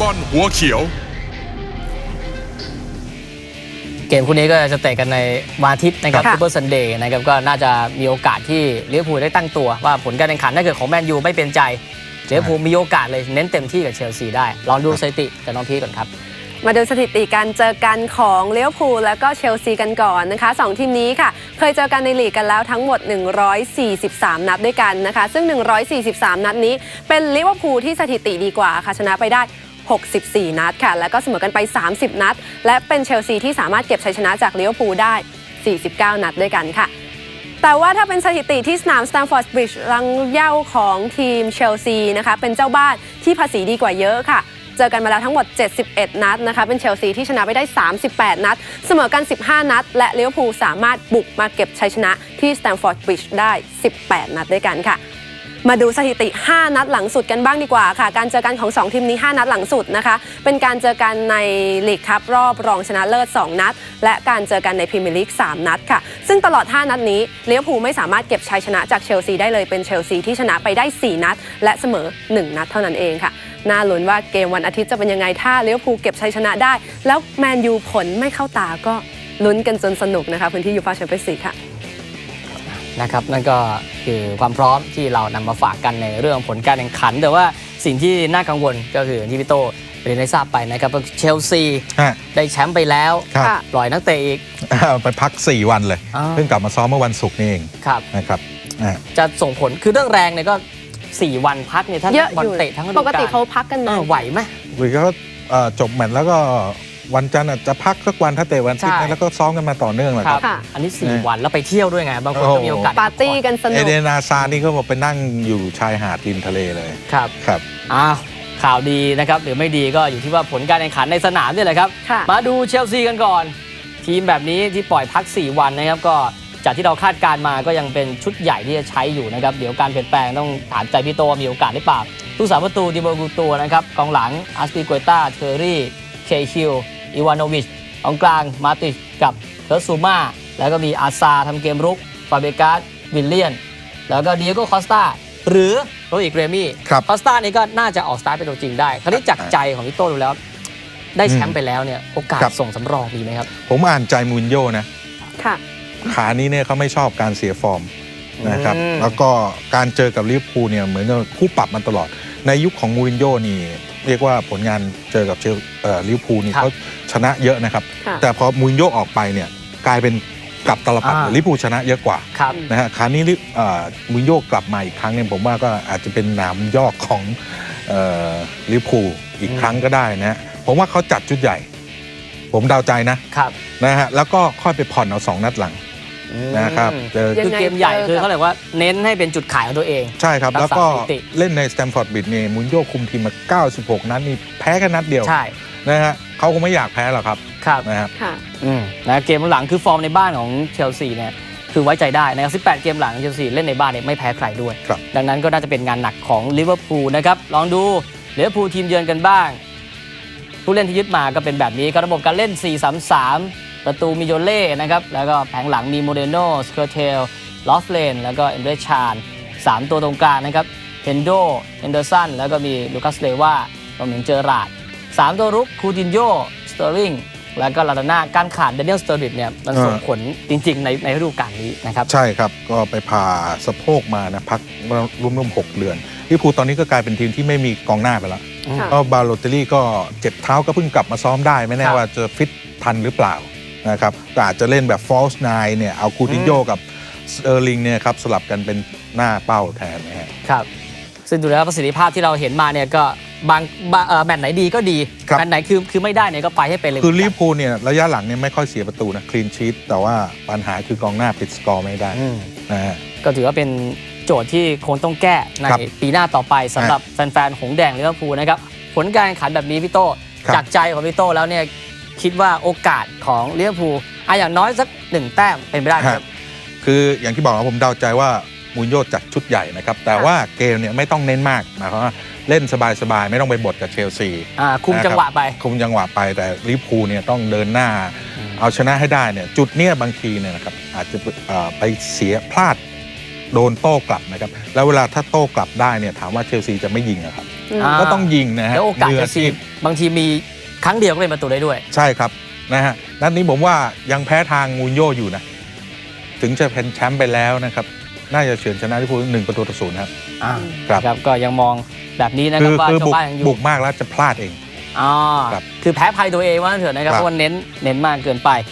บอลหัวเขียว เกมคู่นี้ก็จะเตะกันในวันอาทิตย์นะครับค่ะ ซูเปอร์ซันเดย์นะครับก็น่าจะมีโอกาสที่ลิเวอร์พูลได้ตั้งตัว ว่าผลการแข่งขันถ้าเกิดของแมนยูไม่เป็นใจลิเวอร์พูลมีโอกาสเลยเน้นเต็มที่กับเชลซีได้ ลองดูสถิติกับน้องพีคก่อนครับ มาดูสถิติการเจอกันของเลี้ยวพูลแล้วก็เชลซีกันก่อนนะคะสองทีมนี้ค่ะ เคยเจอกันในลีกกันแล้วทั้งหมด 143 นัดด้วยกันนะคะ ซึ่ง 143 นัดนี้เป็นลิเวอร์พูลที่สถิติดีกว่าค่ะชนะไปได้ 64 นัดค่ะ แล้วก็เสมอกันไป 30 นัด และเป็นเชลซีที่สามารถเก็บชัยชนะจากเลิเวอร์พูได้ 49 นัดด้วยกันค่ะแต่ว่าถ้าเป็นสถิติที่สนามส t ต m ฟอร์ดบริดจ์รังเย้าของทีมเชลซีนะคะเป็นเจ้าบ้านที่ภาษีดีกว่าเยอะค่ะ เจอกันมาแล้วทั้งหมด 71 นัดนะคะเป็นเชลซีที่ชนะไปได้ 38 นัด เสมอกัน 15 นัด และเลิเวอร์พูสามารถบุกมาเก็บชัยชนะที่ส t ต m ฟอร์ดบริดจ์ได้ 18 นัดด้วยกันค่ะ มาดูสถิติ 5 นัดหลังสุดกันบ้างดีกว่าค่ะ การเจอกันของ 2 ทีมนี้ 5 นัดหลังสุดนะคะ เป็นการเจอกันในลีกคัพรอบรองชนะเลิศ 2 นัด และการเจอกันในพรีเมียร์ลีก 3 นัดค่ะ ซึ่งตลอด 5 นัดนี้เลิเวอร์พูไม่สามารถเก็บชัยชนะจากเชลซีได้เลย เป็นเชลซีที่ชนะไปได้ 4 นัด และเสมอ 1 นัดเท่านั้นเองค่ะ น่าลุ้นว่าเกมวันอาทิตย์จะเป็นยังไง ถ้าเลิเวอร์พูเก็บชัยชนะได้ แล้วแมนยูผลไม่เข้าตาก็ลุ้นกันจนสนุกนะคะพื้นที่ยูฟาแชมเปี้ยนส์ลีกค่ะ นะครับนั่นก็คือความพร้อมที่เรานำมาฝากกันในเรื่องผลการแข่งขัน แต่ว่าสิ่งที่น่ากังวลก็คืออย่างที่พี่โตเรียนให้ทราบไปนะครับว่าเชลซีฮะได้แชมป์ไปแล้วครับค่ะปล่อยนักเตะอีกไปพัก 4 วันเลยอ่าเพิ่งกลับมาซ้อมเมื่อวันศุกร์นี่เองครับนะครับอ่าจะส่งผลคือเรื่องแรงเนี่ยก็ 4 วันพักเนี่ยถ้าเยอะบออลยู่เตะทั้งฤดูปกติลเขาพักกันานเอนอไหวไหมหรือเขาเอ่อจบแมตช์แล้วก็ วันจันทร์อาจจะพักสักวันถ้าเตะวันอาทิตย์ใช่นะแล้วก็ซ้อมกันมาต่อเนื่องแหละครับ ค่ะ อันนี้ เออ4 วันแล้วไปเที่ยวด้วยไง บางคนโอ้ก็โห มีโอกาสปาร์ตี้กันสนุเอกเดนาซานี่ก็บอกไปนั่งอยู่ชายหาดริมทะเลเลยครับครับ อ้าวข่าวดีนะครับ หรือไม่ดีก็อยู่ที่ว่าผลการแข่งขันในสนามนี่แหละครับ ค่ะ มาดูเชลซีกันก่อน ทีมแบบนี้ที่ปล่อยพัก 4 วันนะครับ ก็จากที่เราคาดการณ์มาก็ยังเป็นชุดใหญ่ที่จะใช้อยู่นะครับ เดี๋ยวการเปลี่ยนแปลงต้องถามใจพี่โตว่ามีโอกาสหรือเปล่าผู้สาประตูดิโมกูตัวนะครับกองหลังอาสปิโกต้าเทอร์รี่เคคิว อีวานโนวิชกองกลางมาติชกับเทอร์ซูมาแล้วก็มีอาซาทำเกมรุกฟาเบกาสวิลเลียน แล้วก็ดิเอโกคอสตาหรือโรอีกเรมี่ครับคอสตานี่ก็น่าจะออกสตาร์ทเป็นตัวจริงได้ คราวนี้จากใจของพี่โต้ดูแล้ว ได้แชมป์ไปแล้วเนี่ย โอกาสครับส่งสำรองมีไหมครับ ผมอ่านใจมูนโยนะค่ะขานี้เนี่ยเขาไม่ชอบการเสียฟอร์มนะครับอืมแล้วก็การเจอกับลิเวอร์พูลเนี่ยเหมือนกับคู่ปรับมันตลอด ในยุคของมูรินโญ่นี่เรียกว่าผลงานเจอกับเชลเอ่อลิเวอร์พูลนี่เขาชนะเยอะนะครับค่ะแต่พอมูรินโญ่ออกไปเนี่ยกลายเป็นกลับตลปัดอ่า ลิเวอร์พูลชนะเยอะกว่าครับ นะฮะคราวนี้ลิเอ่อมูรินโญ่กลับมาอีกครั้งเนี่ยผมว่าก็อาจจะเป็นหนามยอกของเอ่อลิเวอร์พูลอีกครั้งก็ได้นะฮะผมว่าเขาจัดชุดใหญ่ ผมเดาใจนะ ครับ นะฮะแล้วก็ค่อยไปผ่อนเอาสองนัดหลัง นะครับอืมเจอคือเกมใหญ่คือเขาเรียกว่าเน้นให้เป็นจุดขายของตัวเอง ใช่ครับรักษาแล้วก็สถิติเล่นในสแตมฟอร์ดบิดเนี่ยมุนโยคุมทีมมา 96 นัดนี่แพ้แค่นัดเดียวใช่นะฮะเขาคงไม่อยากแพ้หรอกครับครับนะครับค่ะอืมนะเกมหลังคือฟอร์มในบ้านของเชลซีเนี่ยคือไว้ใจได้นะครับ18 เกมหลังเชลซีเล่นในบ้านเนี่ยไม่แพ้ใครด้วยครับดังนั้นก็น่าจะเป็นงานหนักของลิเวอร์พูลนะครับลองดูลิเวอร์พูลทีมเยือนกันบ้าง ผู้เล่นที่ยึดมาก็เป็นแบบนี้ก็ระบบการเล่น 4-3-3 ประตูมิโยเล่นะครับแล้วก็แผงหลังมีโมเดโนสเคอร์เทลลอฟเลนแล้วก็เอมเดชานสามตัวตรงกลางนะครับเฮนโดเฮนเดอร์สันแล้วก็มีลูคัสเลว่ารวมถึงเจอราดสามตัวรุกคูตินโยสเตอริงแล้วก็ลาดาน่าการขาดเดนเนียลสเตอร์ริดเนี่ยมันส่งเออผลจริง ๆ ในในฤดูกาลนี้นะครับใช่ครับก็ไปผ่าสะโพกมานะพักร่วมๆ6เดือนลิเวอร์พูลตอนนี้ก็กลายเป็นทีมที่ไม่มีกองหน้าไปแล้วค่ะก็บาโลเตลลี่ก็เจ็บเท้าก็เพิ่งกลับมาซ้อมได้ ไม่แน่ครับว่าจะฟิตทันหรือเปล่า นะครับก็อาจจะเล่นแบบฟอลส์ไนเนี่ยเอาคูตินโยกับเออร์ลิงเนี่ยครับสลับกันเป็นหน้าเป้าแทนนะฮะครับ ซึ่งดูแล้วประสิทธิภาพที่เราเห็นมาเนี่ยก็บางบางเอ่อแมตช์ไหนดีก็ดีครับแมตช์ไหนคือคือไม่ได้เนี่ยก็ไปให้เป็นเลยคือลิเวอร์พูลเนี่ยระยะหลังเนี่ยไม่ค่อยเสียประตูนะคลีนชีตแต่ว่าปัญหาคือกองหน้าปิดสกอร์ไม่ได้อืมนะฮะก็ถือว่าเป็นโจทย์ที่คงต้องแก้ในครับปีหน้าต่อไปสำหรับแฟนๆหงส์แดงลิเวอร์พูลนะครับผลการแข่งขันแบบนี้พี่โตครับจากใจของพี่โตแล้วเนี่ย คิดว่าโอกาสของลิเวอร์พูลอะอย่างน้อยสักหนึ่งแต้มเป็นไปได้ไหมครับ คืออย่างที่บอกว่าผมเดาใจว่ามูนโยจัดชุดใหญ่นะครับ แต่ว่าเกมเนี่ยไม่ต้องเน้นมากหมายความว่าเล่นสบายๆ ไม่ต้องไปบดกับเชลซีอ่าคุมนะครับจังหวะไป คุมจังหวะไปแต่ลิเวอร์พูลเนี่ยต้องเดินหน้าอืมเอาชนะให้ได้เนี่ยจุดเนี้ยบางทีเนี่ยนะครับอาจจะเอ่อไปเสียพลาดโดนโต้กลับนะครับ แล้วเวลาถ้าโต้กลับได้เนี่ยถามว่าเชลซีจะไม่ยิงอะครับอืมอ่าก็ต้องยิงนะฮะแล้วโอกาสมืเชอาลซีชีพบางทีมี ครั้งเดียวก็เป็นประตูได้ด้วย ใช่ครับนะฮะนัดนี้ผมว่ายังแพ้ทางมูนโยอยู่นะ ถึงจะเป็นแชมป์ไปแล้วนะครับ น่าจะเฉือนชนะลิเวอร์พูลหนึ่งประตูต่อศูนย์ครับ อ่าครับ ครับก็ยังมองแบบนี้นะคคืรับอว่าคือเจ้าบุกบ้านยังอยู่บุกมากแล้วจะพลาดเอง อ๋อครับคือแพ้ภัยตัวเองว่างั้นเถอะนะครับครับ เพราะว่าเน้นเน้นมากเกินไป